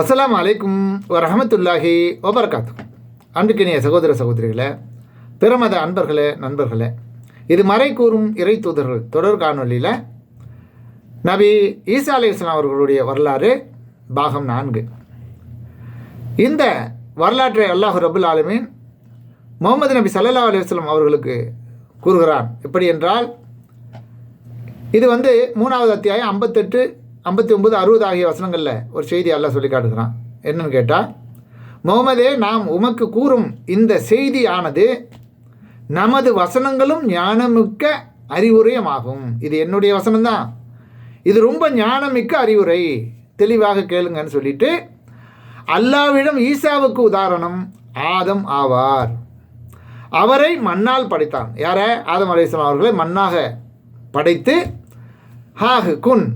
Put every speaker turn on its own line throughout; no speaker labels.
அஸ்லாம் அலைக்கும் வரஹமத்துல்லாஹி வபரகாத்து அன்புக்கினிய சகோதர சகோதரிகளே பிரமத அன்பர்களே நண்பர்களே இது மறை கூறும் இறை தூதர்கள் தொடர் காணொலியில் நபி ஈசா அலி இஸ்லாம் அவர்களுடைய வரலாறு பாகம் நான்கு. இந்த வரலாற்றை அல்லாஹு ரபுல் ஆலமீன் முகமது நபி சல்லல்லா அலுவலம் அவர்களுக்கு கூறுகிறான். எப்படி என்றால் இது வந்து மூணாவது அத்தியாயம் ஐம்பத்தெட்டு ஐம்பத்தி ஒம்பது அறுபது ஆகிய வசனங்களில் ஒரு செய்தி அல்லாஹ் சொல்லி காட்டுகிறான். என்னன்னு கேட்டால் முகமதே நாம் உமக்கு கூறும் இந்த செய்தியானது நமது வசனங்களும் ஞானமிக்க அறிவுரையமாகும். இது என்னுடைய வசனம்தான். இது ரொம்ப ஞானமிக்க அறிவுரை. தெளிவாக கேளுங்கன்னு சொல்லிட்டு அல்லாவிடம் ஈசாவுக்கு உதாரணம் ஆதம் ஆவார். அவரை மண்ணால் படைத்தான். யார? ஆதம் அலைஸ்லாம் அவர்களை மண்ணாக படைத்து ஹாகு குன்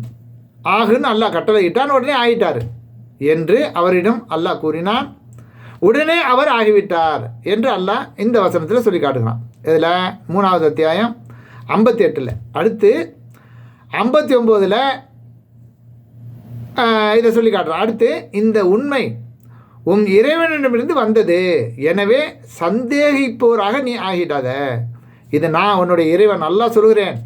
ஆகுன்னு அல்லாஹ் கட்டளையிட்டான் உடனே ஆகிட்டார் என்று அவரிடம் அல்லாஹ் கூறினான் உடனே அவர் ஆகிவிட்டார் என்று அல்லாஹ் இந்த வசனத்தில் சொல்லி காட்டுகிறான். இதில் மூணாவது அத்தியாயம் ஐம்பத்தி எட்டில் அடுத்து ஐம்பத்தி ஒம்போதில் இதை சொல்லி காட்டுறான். அடுத்து இந்த உண்மை உன் இறைவனிடமிருந்து வந்தது. எனவே சந்தேகிப்போராக நீ ஆகிட்டாத இது நான் உன்னுடைய இறைவன் நல்லா சொல்கிறேன்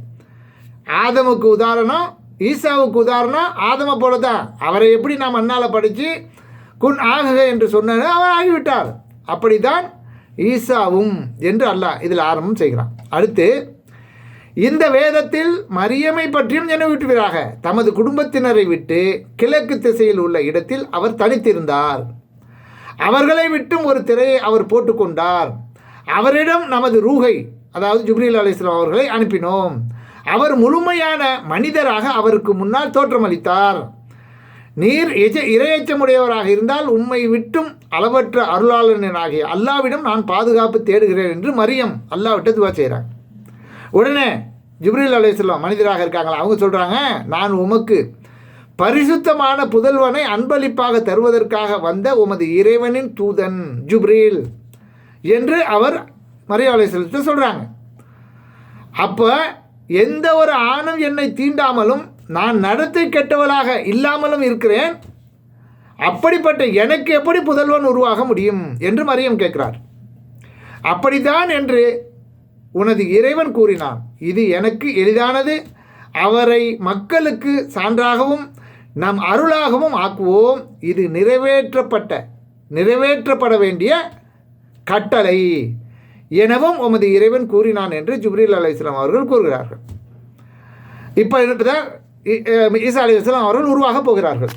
ஆதமுக்கு உதாரணம் ஈசாவுக்கு உதாரணம் ஆதமை போல தான் அவரை எப்படி நாம் அண்ணால் படித்து குன் ஆகுக என்று சொன்னார் அவர் ஆகிவிட்டார். அப்படித்தான் ஈசாவும் என்று அல்லாஹ் இதில் ஆரம்பம் செய்கிறான். அடுத்து இந்த வேதத்தில் மரியமை பற்றியும் நினைவூட்டுவீராக தமது குடும்பத்தினரை விட்டு கிழக்கு திசையில் உள்ள இடத்தில் அவர் தனித்திருந்தார். அவர்களை விட்டும் ஒரு திரையை அவர் போட்டுக்கொண்டார். அவரிடம் நமது ரூகை அதாவது ஜுப்ரீல் அலிஸ்லாம் அவர்களை அனுப்பினோம். அவர் முழுமையான மனிதராக அவருக்கு முன்னால் தோற்றமளித்தார். நீர் எஜ இரையச்சமுடையவராக இருந்தால் உண்மை விட்டும் அளவற்ற அருளாளனாகிய அல்லாவிடம் நான் பாதுகாப்பு தேடுகிறேன் என்று மரியம் அல்லாவிட்ட துவா செய்கிறாங்க உடனே ஜிப்ரீல் அலையாம் மனிதராக இருக்காங்களா? அவங்க சொல்கிறாங்க நான் உமக்கு பரிசுத்தமான புதல்வனை அன்பளிப்பாக தருவதற்காக வந்த உமது இறைவனின் தூதன் ஜுப்ரீல் என்று அவர் மரியாதை செலுத்த சொல்கிறாங்க அப்போ எந்த ஒரு ஆணும் என்னை தீண்டாமலும் நான் நடத்தை கெட்டவளாக இல்லாமலும் இருக்கிறேன். அப்படிப்பட்ட எனக்கு எப்படி புதல்வன் உருவாக முடியும் என்று மரியம் கேட்கிறார். அப்படித்தான் என்று உனது இறைவன் கூறினான். இது எனக்கு எளிதானது. அவரை மக்களுக்கு சான்றாகவும் நம் அருளாகவும் ஆக்குவோம். இது நிறைவேற்றப்பட்ட நிறைவேற்றப்பட வேண்டிய கட்டளை. எனவும் உமது இறைவன் கூறினான் என்று ஜிப்ரீல் அலி இஸ்லாம் அவர்கள் கூறுகிறார்கள். இப்போ ஈசா அலி இஸ்லாம் அவர்கள் உருவாக போகிறார்கள்.